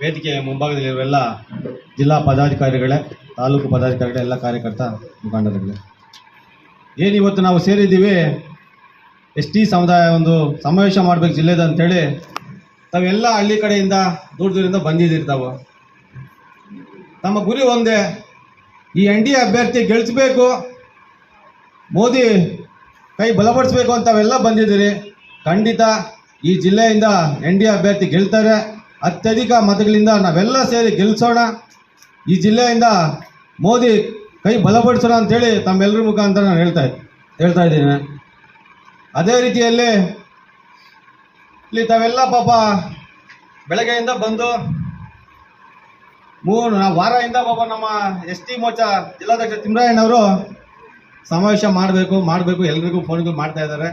ವೇದಿಕೆಯ ಮುಂಭಾಗದಲ್ಲಿರುವೆಲ್ಲ ಜಿಲ್ಲಾ ಪದಾಧಿಕಾರಿಗಳೇ, ತಾಲೂಕು ಪದಾಧಿಕಾರಿಗಳೇ, ಎಲ್ಲ ಕಾರ್ಯಕರ್ತ ಮುಖಂಡರುಗಳೇ. ಏನು ಇವತ್ತು ನಾವು ಸೇರಿದ್ದೀವಿ? ಎಸ್ ಟಿ ಸಮುದಾಯ ಒಂದು ಸಮಾವೇಶ ಮಾಡಬೇಕು ಜಿಲ್ಲೆದ ಅಂತೇಳಿ ತಾವೆಲ್ಲ ಹಳ್ಳಿ ಕಡೆಯಿಂದ ದೂರ ದೂರಿಂದ ಬಂದಿದ್ದೀರಿ ತಾವು ತಮ್ಮ ಗುರಿ ಒಂದೇ, ಈ ಎನ್ ಡಿ ಅಭ್ಯರ್ಥಿ ಗೆಲ್ಲಿಸ್ಬೇಕು ಮೋದಿ ಕೈ ಬಲಪಡಿಸ್ಬೇಕು ಅಂತವೆಲ್ಲ ಬಂದಿದ್ದೀರಿ. ಖಂಡಿತ ಈ ಜಿಲ್ಲೆಯಿಂದ ಎನ್ ಡಿ ಅಭ್ಯರ್ಥಿ ಗೆಲ್ತಾರೆ. ಅತ್ಯಧಿಕ ಮತಗಳಿಂದ ನಾವೆಲ್ಲ ಸೇರಿ ಗೆಲ್ಲಿಸೋಣ ಈ ಜಿಲ್ಲೆಯಿಂದ ಮೋದಿ ಕೈ ಬಲಪಡಿಸೋಣ ಅಂತೇಳಿ ತಮ್ಮೆಲ್ಲರ ಮುಖಾಂತರ ನಾನು ಹೇಳ್ತಾ ಹೇಳ್ತಾ ಇದ್ದೀನಿ. ಅದೇ ರೀತಿಯಲ್ಲಿ ಇಲ್ಲಿ ತಾವೆಲ್ಲ ಪಾಪ ಬೆಳಗ್ಗೆಯಿಂದ ಬಂದು ಮೂರು ವಾರದಿಂದ ಪಾಪ ನಮ್ಮ ಎಸ್ ಟಿ ಮೋರ್ಚಾ ಜಿಲ್ಲಾಧ್ಯಕ್ಷ ತಿಮ್ರಾಯಣ್ಣವರು ಸಮಾವೇಶ ಮಾಡಬೇಕು ಮಾಡಬೇಕು, ಎಲ್ರಿಗೂ ಫೋನ್ಗಳು ಮಾಡ್ತಾ ಇದ್ದಾರೆ.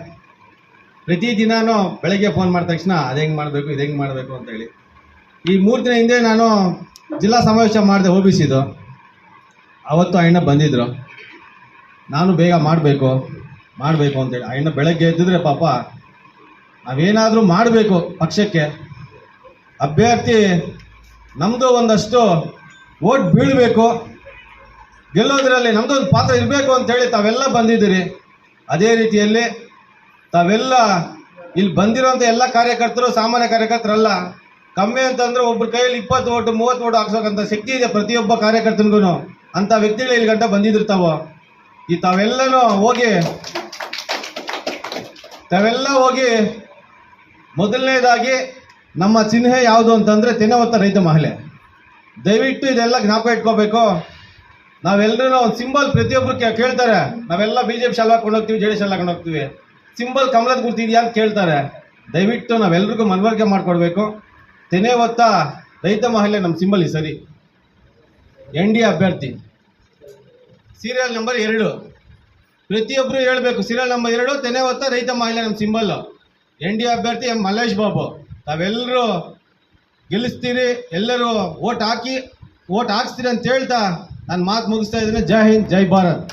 ಪ್ರತಿ ದಿನಾನು ಬೆಳಗ್ಗೆ ಫೋನ್ ಮಾಡಿದ ತಕ್ಷಣ ಅದು ಹೆಂಗೆ ಮಾಡಬೇಕು, ಇದು ಹೆಂಗೆ ಮಾಡಬೇಕು ಅಂತ ಹೇಳಿ ಈ ಮೂರು ದಿನ ಹಿಂದೆ ನಾನು ಜಿಲ್ಲಾ ಸಮಾವೇಶ ಮಾಡಿದೆ ಒ ಬಿ ಅವತ್ತು ಅಣ್ಣ ಬಂದಿದ್ರು. ನಾನು ಬೇಗ ಮಾಡಬೇಕು ಮಾಡಬೇಕು ಅಂತೇಳಿ ಅಣ್ಣ ಬೆಳಗ್ಗೆ ಎದ್ದಿದ್ರೆ ಪಾಪ ನಾವೇನಾದರೂ ಮಾಡಬೇಕು ಪಕ್ಷಕ್ಕೆ. ಅಭ್ಯರ್ಥಿ ನಮ್ಮದು ಒಂದಷ್ಟು ಓಟ್ ಬೀಳಬೇಕು. ಗೆಲ್ಲೋದ್ರಲ್ಲಿ ನಮ್ಮದು ಒಂದು ಪಾತ್ರ ಇರಬೇಕು ಅಂತೇಳಿ ತಾವೆಲ್ಲ ಬಂದಿದ್ದೀರಿ. ಅದೇ ರೀತಿಯಲ್ಲಿ ತಾವೆಲ್ಲ ಇಲ್ಲಿ ಬಂದಿರೋಂಥ ಎಲ್ಲ ಕಾರ್ಯಕರ್ತರು, ಸಾಮಾನ್ಯ ಕಾರ್ಯಕರ್ತರಲ್ಲ ಕಮ್ಮಿ ಅಂತಂದ್ರೆ ಒಬ್ಬರ ಕೈಯಲ್ಲಿ ಇಪ್ಪತ್ತು ಓಟು, ಮೂವತ್ತು ಓಟು ಹಾಕ್ಸೋಕಂತ ಶಕ್ತಿ ಇದೆ ಪ್ರತಿಯೊಬ್ಬ ಕಾರ್ಯಕರ್ತನಿಗೂ ಅಂತ ವ್ಯಕ್ತಿಗಳು ಇಲ್ಲಿ ಗಂಟ ಬಂದಿದ್ದಿರ್ತಾವ ಈ ತಾವೆಲ್ಲನೂ ಹೋಗಿ, ತಾವೆಲ್ಲ ಹೋಗಿ ಮೊದಲನೇದಾಗಿ ನಮ್ಮ ಚಿಹ್ನೆ ಯಾವುದು ಅಂತಂದ್ರೆ ತಿನ್ನವತ್ತ ರೈತ ಮಹಿಳೆ. ದಯವಿಟ್ಟು ಇದೆಲ್ಲ ಜ್ಞಾಪಕ ಇಟ್ಕೋಬೇಕು. ನಾವೆಲ್ಲರೂ ಒಂದು ಸಿಂಬಲ್ ಪ್ರತಿಯೊಬ್ರು ಕೇ- ಕೇಳ್ತಾರೆ. ನಾವೆಲ್ಲ ಬಿ ಜೆ ಪಿ ಶಾಲೆ ಹಾಕೊಂಡು ಹೋಗ್ತೀವಿ, ಜೆ ಡಿ ಹಾಕೊಂಡು ಹೋಗ್ತೀವಿ. ಸಿಂಬಲ್ ಕಮಲದ ಗುರ್ತಿದೆಯಾ ಅಂತ ಕೇಳ್ತಾರೆ. ದಯವಿಟ್ಟು ನಾವೆಲ್ರಿಗೂ ಮನವರಿಕೆ ಮಾಡಿಕೊಡ್ಬೇಕು. ತೆನೆ ಹೊತ್ತ ರೈತ ಮಹಿಳೆ ನಮ್ಮ ಸಿಂಬಲ್ ಸರಿ. ಎನ್ ಡಿ ಅಭ್ಯರ್ಥಿ. ಸೀರಿಯಲ್ ನಂಬರ್ ಎರಡು. ಪ್ರತಿಯೊಬ್ಬರು ಹೇಳಬೇಕು, ಸೀರಿಯಲ್ ನಂಬರ್ ಎರಡು, ತೆನೆ ಹೊತ್ತ ರೈತ ಮಹಿಳೆ ನಮ್ಮ ಸಿಂಬಲ್. ಎನ್ ಡಿ ಅಭ್ಯರ್ಥಿ ಎಂ ಮಲ್ಲೇಶ್ ಬಾಬು. ತಾವೆಲ್ಲರೂ ಗೆಲ್ಲಿಸ್ತೀರಿ, ಎಲ್ಲರೂ ಓಟ್ ಹಾಕಿ ಓಟ್ ಹಾಕ್ಸ್ತೀರಿ ಅಂತ ಹೇಳ್ತಾ ನಾನು ಮಾತು ಮುಗಿಸ್ತಾ ಇದ್ದೀನಿ. ಜೈ ಹಿಂದ್, ಜೈ ಭಾರತ್.